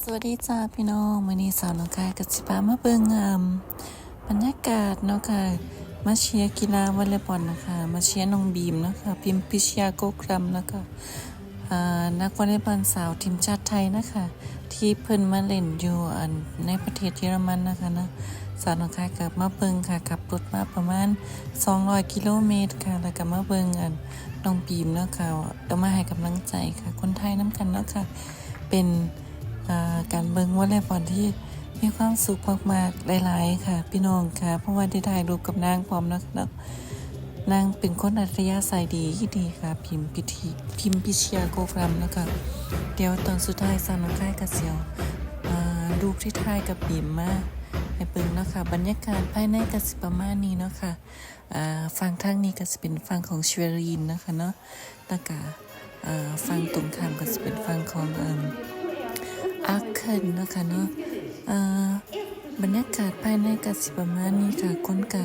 สวัสดีจ้าพี่น้องวันนี้สาวน้องกายกับสิพามาเบิ่งเอิ่มบรรยากาศเนาะค่ะมาเชียร์กีฬาวอลเลย์บอลนะคะมาเชียร์น้องบีมนะคะพิมพิชยาโกกรัมนะคะอ่านักวอลเลย์บอลสาวทีมชาติไทยนะคะ ที่เพิ่นมาเล่นอยู่ในประเทศเยอรมันนะคะนะสาวน้องกายกับมาเบิ่งค่ะขับรถมาประมาณ 200 กิโลเมตรค่ะแล้วก็มาเบิ่งอันน้องบีมเนาะค่ะเอามาให้กำลังใจค่ะคนไทยน้ำกันเนาะค่ะเป็น การเบิ่งวอลเลย์บอลที่มีความสุขมากๆหลายๆค่ะ พี่น้องค่ะ เพราะว่าได้ถ่ายรูปกับนางพร้อมนะเนาะนางเป็นคนอัธยาศัยดีที่ดีค่ะ พิมพิธีพิมพิเชียโกกรัมนะคะเดี๋ยวตอนสุดท้ายสาวน้องค่ายกระเสียวอ่าลูกที่ถ่ายกับบีมมาให้เบิ่งเนาะค่ะบรรยากาศภายในกสิประมาณนี้เนาะค่ะอ่าฟังทางนี้ก็จะเป็นฟังของชเวรีนนะคะเนาะแล้วก็อ่าฟังตรงข้ามก็จะเป็นฟังของเอิ่มอาเคินนะคะเนาะอ่อบรรยากาศภายในกสิประมาณนี้ค่ะคนกะ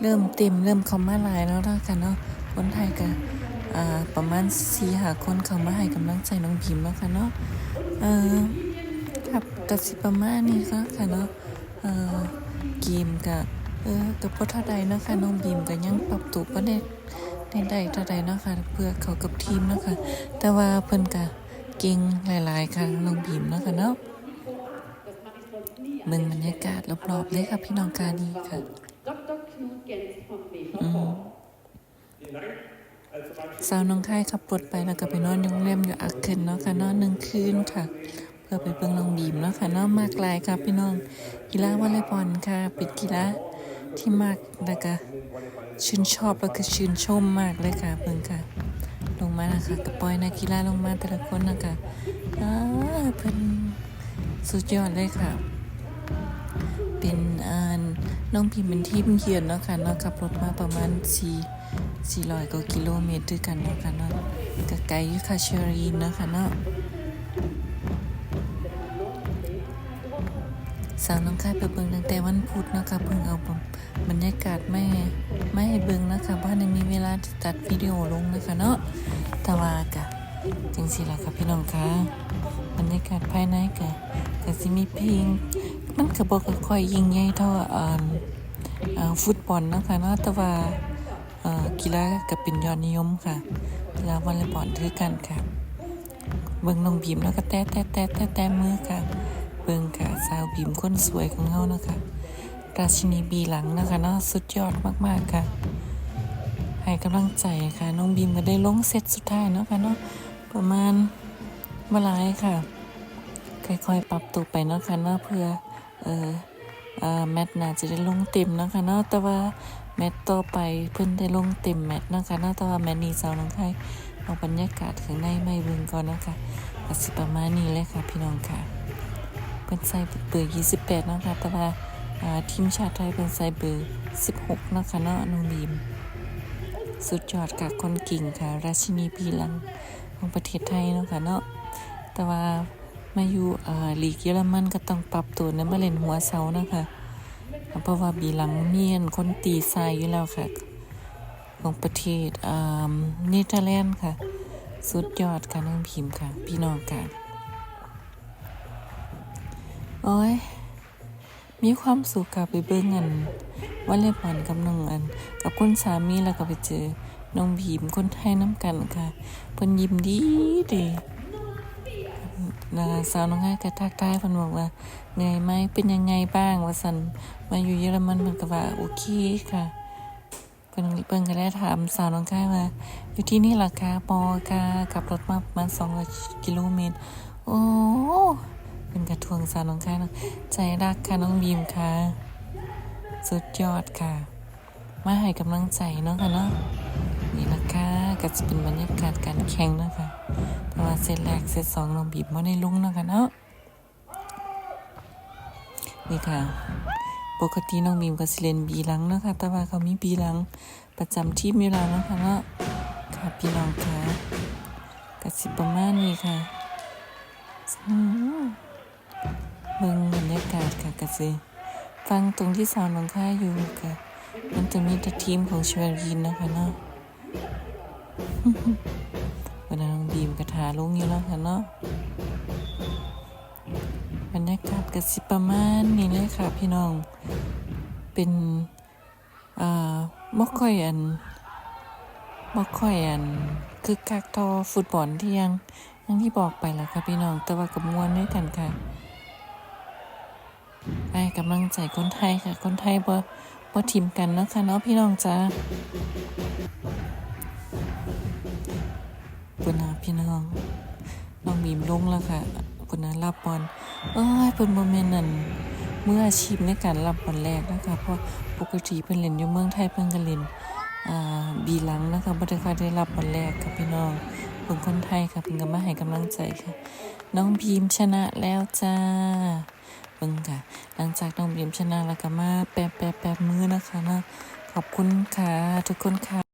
เริ่มเต็มเริ่มเข้ามาหลายแล้วละค่ะเนาะคนไทยกะอ่าประมาณสี่หาคนเข้ามาให้กำลังใจน้องพิมพ์แล้วค่ะเนาะเอ่อครับกสิประมาณนี้ค่ะค่ะเนาะเอ่อเกมกะเออกับพ่อท่าใดเนาะคะน้องบีมก็ยังปรับตัวบ่ได้ได้ได้ท่าใดเนาะค่ะเพื่อเขากับทีมเนาะค่ะแต่ว่าเพิ่นก็เก่งหลาย ๆ ครั้งน้องบีมเนาะค่ะเนาะเบิ่งบรรยากาศรอบๆเลยค่ะพี่น้องกานีค่ะสาวน้องไข่ขับรถไปแล้วก็ไปนอนโรงแรมอยู่อักเคินเนาะค่ะนอนหนึ่งคืนค่ะ เพื่อไปเบิ่งน้องบีมเนาะค่ะเนาะมากลายค่ะพี่น้องกีฬาวอลเลย์บอลค่ะเป็นกีฬาที่มากแล้วก็ชื่นชอบแล้วก็ชื่นชมมากเลยค่ะเบิ่งค่ะ มานะคะกระปอยนักกีฬาลงมาแต่ละคนนะคะเป็นสุดยอดเลยค่ะ เป็นอ่าน้องพิมพ์เป็นทีมเขียนเนาะค่ะเนาะขับรถมาประมาณ4 400กว่ากิโลเมตรด้วยกันเนาะค่ะเนาะก็ไกลอยู่ค่ะเชอรีนเนาะค่ะเนาะ สาวน้องค่ายไปเบิ่งตั้งแต่วันพุธนะคะเพิ่งเอาบรรยากาศไม่ไม่ให้เบิ่งนะคะเพราในมีเวลาจะตัดวิดีโอลงนะคะเนาะแต่ว่ากะจังสิล่ะค่ะพี่น้องค่ะบรรยากาศภายในกะก็สิมีเพลงมันก็บ่ค่อยยิงใหญ่เท่าอ่าฟุตบอลนะคะเนาะแต่ว่ากีฬาก็เป็นยอดนิยมค่ะกีฬาวอลเลย์บอลคือกันค่ะ เบิ่งน้องบีมแล้วก็แต้แต้แต้แต้แต้มือค่ะ เบิ่งค่ะสาวบีมคนสวยของเฮานะคะราชินีบีหลังนะคะเนาะสุดยอดมากๆค่ะ ให้กำลังใจค่ะน้องบีมก็ได้ลงเซตสุดท้ายเนาะค่ะเนาะประมาณเมื่อไรค่ะ ค่อยๆปรับตัวไปเนาะค่ะเนาะเพื่อเอ่อเอ่อแมตน่าจะได้ลงเต็มเนาะค่ะเนาะแต่ว่าแมตต่อไปเพิ่นได้ลงเต็มแมตช์เนาะค่ะเนาะแต่ว่าแมตนี้สาวน้องไข่เอาบรรยากาศข้างในไม่เบิ่งก่อนเนาะค่ะก็สิประมาณนี้เลยค่ะพี่น้องค่ะ เพิ่นใส่เบอร์ 28 นะคะ แต่ว่าทีมชาติไทยเพิ่นใส่เบอร์ 16 นะคะเนาะน้องบีม สุดยอดค่ะคนเก่งค่ะ ราชินีพีหลังของประเทศไทยนะคะเนาะแต่ว่ามาอยู่อ่อลีกเยอรมันก็ต้องปรับตัวในมาเล่นหัวเสานะคะเพราะว่าบีหลังเมียนคนตีทรายอยู่แล้วค่ะ ของประเทศอ่าเนเธอร์แลนด์ค่ะ สุดยอดค่ะน้องพิมพ์ค่ะ พี่น้องค่ะ โอ้ย มีความสุขค่ะไปเบิ่งอันวอลเลย์บอลกับน้องอัน กับคุณสามีแล้วก็ไปเจอน้องบีมคนไทยน้ำกันค่ะเพิ่นยิ้มดีดีแล้วสาวน้องให้ก็ทักทายเพิ่นบอกว่าเหนื่อยไหมเป็นยังไงบ้างว่าซั่นมาอยู่เยอรมันเพิ่นก็ว่าโอเคค่ะเพิ่นเพิ่นก็ได้ถามสาวน้องค่ายว่า อยู่ที่นี่ล่ะคะปอค่ะขับรถมาประมาณ200กิโลเมตร โอ้ เป็นกระทวงสาน้องค่นะใจรักค่ะน้องบีมค่ะ สุดยอดค่ะ มาให้กำลังใจเนาะค่ะเนาะนี่นะคะก็จะเป็นบรรยากาศการแข่งนะคะเพราะว่าเซตแรกเซตสองน้องบีบมาในลุ้งเนาะค่ะเนาะนี่ค่ะ ปกติน้องบีมก็สิเล่นบีหลังเนาะค่ะแต่ว่าเขามีบีหลังประจำทีมอยู่แล้วเนาะค่ะเนาะค่ะพี่น้องค่ะก็สิประมาณนี้ค่ะอืม เบิ่งบรรยากาศค่ะก็สิฟังตรงที่สาวน้องค่ายอยู่ค่ะ มันจะมีแต่ทีมของชวรีนนะคะเนาะวันนั้นน้องบีมกระถาลงอยู่แล้วค่ะเนาะบรรยากาศก็สิประมาณนี้เลยค่ะ พี่น้อง เป็นอ่าบ่ค่อยอันบ่ค่อยอันคือคักทอฟุตบอลที่ยังยังที่บอกไปแล้วค่ะพี่น้องแต่ว่ากับมวลด้วยกันค่ะ ให้กำลังใจคนไทยค่ะ คนไทยบ่บ่ทิมกันเนาะค่ะเนาะพี่น้องจ้าปุ่นนะพี่น้องน้องบีมลงแล้วค่ะปุ่นนะรับบอลเอ้ยเพิ่นบ่แม่นนั่นมืออาชีพในการรับบอลแรกนะคะเพราะปกติเพิ่นเล่นอยู่เมืองไทยเพิ่นก็เล่นอ่าบีหลังนะคะบ่ได้ค่อยได้รับบอลแรกค่ะพี่น้องเพิ่นคนไทยค่ะเพิ่นก็มาให้กำลังใจค่ะ น้องบีมชนะแล้วจ้า เบิ่งค่ะ หลังจากน้องบีมชนะแล้วก็มาแปะแปะแปะมือนะคะนะขอบคุณค่ะ ทุกคนค่ะ